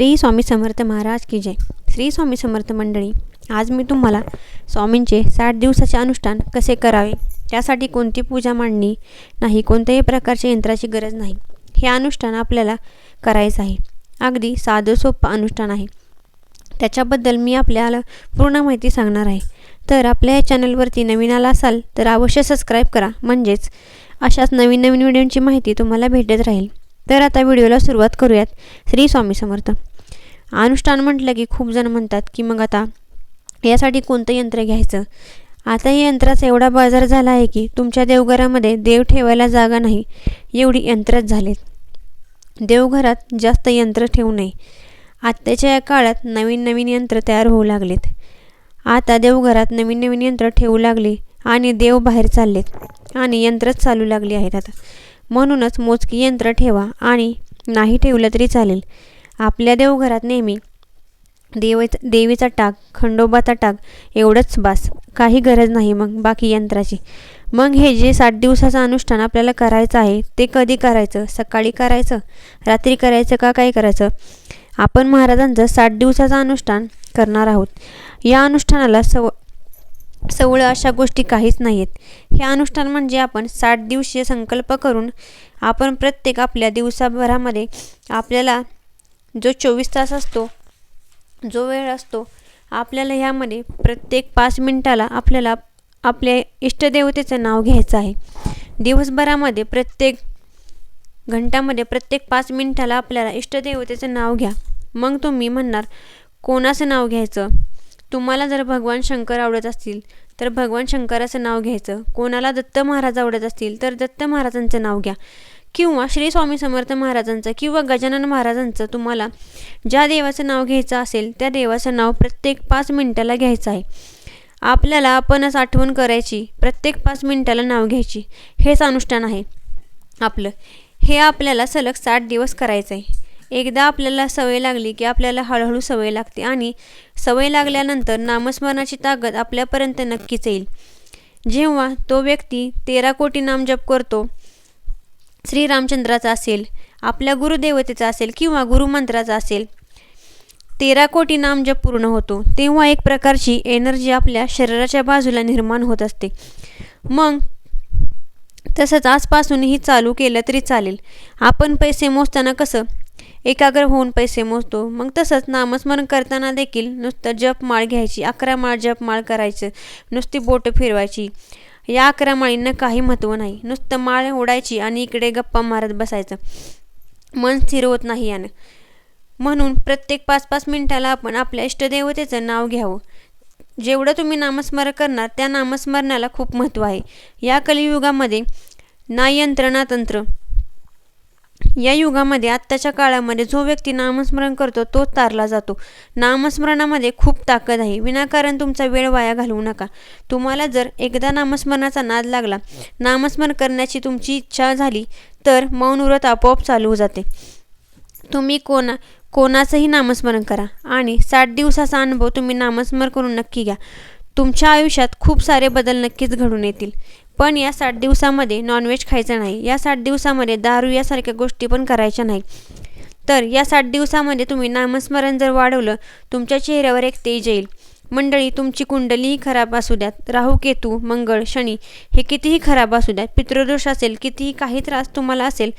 श्री स्वामी समर्थ महाराज की जय. श्री स्वामी समर्थ मंडळी आज मी तुम्हाला स्वामींचे साठ दिवसाचे अनुष्ठान कसे करावे? त्यासाठी कोणती पूजा मांडणी नाही कोणत्याही प्रकारच्या यंत्राची गरज नाही. हे अनुष्ठान आपल्याला करायचं आहे. अगदी साधं सोपं अनुष्ठान आहे. त्याच्याबद्दल मी आपल्याला पूर्ण माहिती सांगणार आहे. तर आपल्या या चॅनलवरती नवीन आला असाल तर अवश्य सबस्क्राईब करा. म्हणजेच अशाच नवीन नवीन व्हिडिओंची माहिती तुम्हाला भेटत राहील. तर आता व्हिडिओला सुरुवात करूयात. श्री स्वामी समर्थ. अनुष्ठान म्हटलं की खूप जण म्हणतात की मग आता यासाठी कोणतं यंत्र घ्यायचं? आता या यंत्राचा एवढा बाजार झाला आहे की तुमच्या देवघरामध्ये देव ठेवायला जागा नाही एवढी यंत्रच झालीत. देवघरात जास्त यंत्र ठेवू नये. आत्ताच्या या काळात नवीन नवीन यंत्र तयार होऊ लागलेत. आता देवघरात नवीन नवीन यंत्र ठेवू लागले आणि देव बाहेर चाललेत आणि यंत्रच चालू लागली आहेत आता. म्हणूनच मोजकी यंत्र ठेवा आणि नाही ठेवलं तरी चालेल. आपल्या देवघरात नेहमी देव देवीचा टाक खंडोबाचा टाक एवढंच बास. काही गरज नाही मग बाकी यंत्राची. मग हे जे सात दिवसाचं अनुष्ठान आपल्याला करायचं आहे ते कधी करायचं? सकाळी करायचं? रात्री करायचं का काय करायचं? आपण महाराजांचं सात दिवसाचं अनुष्ठान करणार आहोत. या अनुष्ठानाला सव सवळ अशा गोष्टी काहीच नाही आहेत हे अनुष्ठान म्हणजे आपण साठ दिवशीय संकल्प करून आपण प्रत्येक आपल्या दिवसाभरामध्ये आपल्याला जो चोवीस तास असतो जो वेळ असतो आपल्याला ह्यामध्ये प्रत्येक पाच मिनटाला आपल्याला आपल्या इष्टदेवतेचं नाव घ्यायचं आहे. दिवसभरामध्ये प्रत्येक घंटामध्ये प्रत्येक पाच मिनटाला आपल्याला इष्टदेवतेचं नाव घ्या. मग तुम्ही म्हणणार कोणाचं नाव घ्यायचं? तुम्हाला जर भगवान शंकर आवडत असतील तर भगवान शंकराचं नाव घ्यायचं. कोणाला दत्त महाराज आवडत असतील तर दत्त महाराजांचं नाव घ्या. किंवा श्री स्वामी समर्थ महाराजांचं किंवा गजानन महाराजांचं तुम्हाला ज्या देवाचं नाव घ्यायचं असेल त्या देवाचं नाव प्रत्येक पाच मिनटाला घ्यायचं आहे. आपल्याला आपणच आठवण करायची प्रत्येक पाच मिनटाला नाव घ्यायची. हेच अनुष्ठान आहे आपलं. हे आपल्याला सलग साठ दिवस करायचं आहे. एकदा आपल्याला सवय लागली की आपल्याला हळूहळू सवय लागते आणि सवय लागल्यानंतर नामस्मरणाची ताकद आपल्यापर्यंत नक्कीच येईल. जेव्हा तो व्यक्ती तेरा कोटी नाम जप करतो श्रीरामचंद्राचा असेल आपल्या गुरुदेवतेचा असेल किंवा गुरुमंत्राचा असेल तेरा कोटी नाम जप पूर्ण होतो. तेव्हा एक प्रकारची एनर्जी आपल्या शरीराच्या बाजूला निर्माण होत असते. मग तसंच आजपासूनही चालू केलं तरी चालेल. आपण पैसे मोजताना कसं? एकाग्र होऊन पैसे मोजतो. मग तसंच नामस्मरण करताना देखील नुसतं जप माळ घ्यायची अकरा माळ जप माळ करायचं नुसती बोटं फिरवायची. या अकरा माळींना काही महत्त्व नाही. नुसतं माळ ओढायची आणि इकडे गप्पा मारत बसायचं. मन स्थिर होत नाही यानं. म्हणून प्रत्येक पाच पाच मिनिटाला आपण आपल्या इष्टदेवतेचं नाव घ्यावं. जेवढं तुम्ही नामस्मरण करणार त्या नामस्मरणाला खूप महत्त्व आहे. या कलियुगामध्ये ना यंत्र ना तंत्र या युगामध्ये आत्ताच्या काळामध्ये जो व्यक्ती नामस्मरण करतो तोच तारला जातो. नामस्मरणामध्ये खूप ताकद आहे. विनाकारण तुमचा वेळ वाया घालवू नका. तुम्हाला जर एकदा नामस्मरणाचा नाद लागला नामस्मरण करण्याची तुमची इच्छा झाली तर मौन व्रत आपोआप चालू जाते. तुम्ही कोणा कोणाचंही नामस्मरण करा आणि साठ दिवसाचा अनुभव तुम्ही नामस्मरण करून नक्की घ्या. तुमच्या आयुष्यात खूप सारे बदल नक्कीच घडून येतील. पण या साठ दिवसामध्ये नॉनव्हेज खायचं नाही. या साठ दिवसामध्ये दारू यासारख्या गोष्टी पण करायच्या नाही तर या साठ दिवसामध्ये तुम्ही नामस्मरण जर वाढवलं तुमच्या चेहऱ्यावर एक तेज येईल. मंडळी तुमची कुंडलीही खराब असू द्यात. राहू केतू मंगळ शनी हे कितीही खराब असू द्यात. पितृदोष असेल कितीही काही त्रास तुम्हाला असेल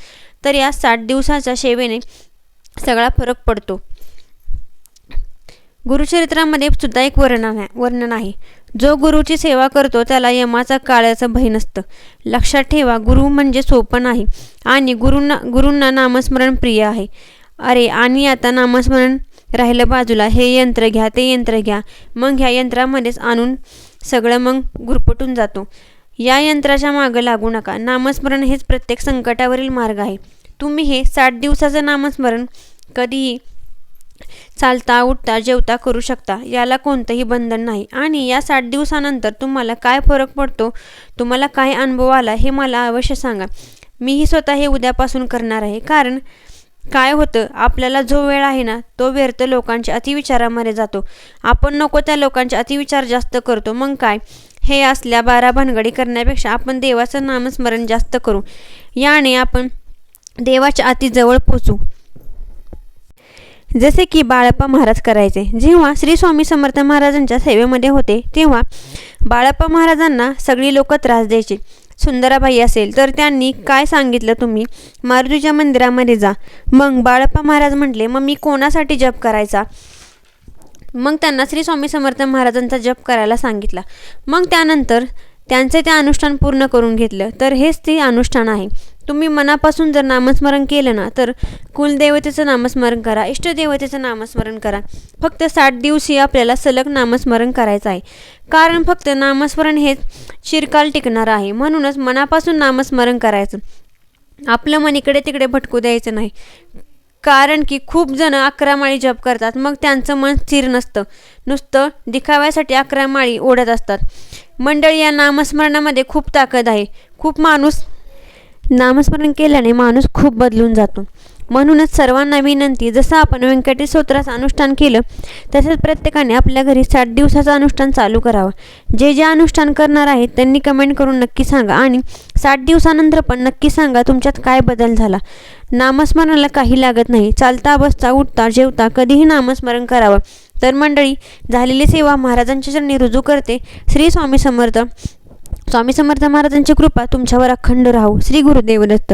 तर या साठ दिवसाच्या सेवेने सगळा फरक पडतो. गुरुचरित्रामध्ये सुद्धा एक वर्णन आहे वर्णन आहे. जो गुरुची सेवा करतो त्याला यमाचा काळाचं भय नसतं. लक्षात ठेवा गुरु म्हणजे सोपं नाही आणि गुरुंना गुरूंना नामस्मरण प्रिय आहे. अरे आणि आता नामस्मरण राहिलं बाजूला. हे यंत्र घ्या ते यंत्र घ्या. मग ह्या यंत्रामध्येच आणून सगळं मग गुरपटून जातो. या यंत्राच्या मागं लागू नका. नामस्मरण हेच प्रत्येक संकटावरील मार्ग आहे. तुम्ही हे साठ दिवसाचं नामस्मरण कधीही चालता उठता जेवता करू शकता. याला कोणतंही बंधन नाही. आणि या साठ दिवसानंतर तुम्हाला काय फरक पडतो तुम्हाला काय अनुभव आला हे मला अवश्य सांगा. मीही स्वतः हे उद्यापासून करणार आहे. कारण काय होतं आपल्याला जो वेळ आहे ना तो व्यर्थ लोकांच्या अतिविचारामध्ये जातो. आपण नको त्या लोकांचे अतिविचार जास्त करतो. मग काय? हे असल्या बारा भानगडी करण्यापेक्षा आपण देवाचं नामस्मरण जास्त करू. याने आपण देवाच्या अति जवळ पोचू. जसे की बाळप्पा महाराज करायचे. जेव्हा श्री स्वामी समर्थ महाराजांच्या सेवेमध्ये होते तेव्हा बाळप्पा महाराजांना सगळी लोक त्रास द्यायचे. सुंदराबाई असेल तर त्यांनी काय सांगितलं तुम्ही? मारुतीच्या मंदिरामध्ये जा. मग बाळप्पा महाराज म्हटले मग मी कोणासाठी जप करायचा? मग त्यांना श्री स्वामी समर्थ महाराजांचा जप करायला सांगितला. मग त्यानंतर त्यांचे ते अनुष्ठान पूर्ण करून घेतलं. तर हेच ते अनुष्ठान आहे. तुम्ही मनापासून जर नामस्मरण केलं ना तर कुलदेवतेचं नामस्मरण करा इष्टदेवतेचं नामस्मरण करा. फक्त साठ दिवशी आपल्याला सलग नामस्मरण करायचं आहे. कारण फक्त नामस्मरण हेच चिरकाल टिकणारं आहे. म्हणूनच मनापासून नामस्मरण करायचं. आपलं मन इकडे तिकडे भटकू द्यायचं नाही. कारण की खूप जण अकरा माळी जप करतात मग त्यांचं मन स्थिर नसतं. नुसतं दिखाव्यासाठी अकरा माळी ओढत असतात. मंडळी या नामस्मरणामध्ये खूप ताकद आहे. खूप माणूस नामस्मरण केल्याने माणूस खूप बदलून जातो. म्हणूनच सर्वांना विनंती जसं आपण व्यंकटेश स्तोत्राचं अनुष्ठान केलं तसंच प्रत्येकाने आपल्या घरी सात दिवसाचं अनुष्ठान चालू करावं. जे जे अनुष्ठान करणार आहेत त्यांनी कमेंट करून नक्की सांगा आणि सात दिवसानंतर पण नक्की सांगा तुमच्यात काय बदल झाला. नामस्मरणाला काही लागत नाही. चालता बसता उठता जेवता कधीही नामस्मरण करावं. तर मंडळी झालेली सेवा महाराजांच्या चरणी रुजू करते. श्री स्वामी समर्थ. स्वामी समर्थ महाराजांची कृपा तुमच्यावर अखंड राहू. श्री गुरुदेव दत्त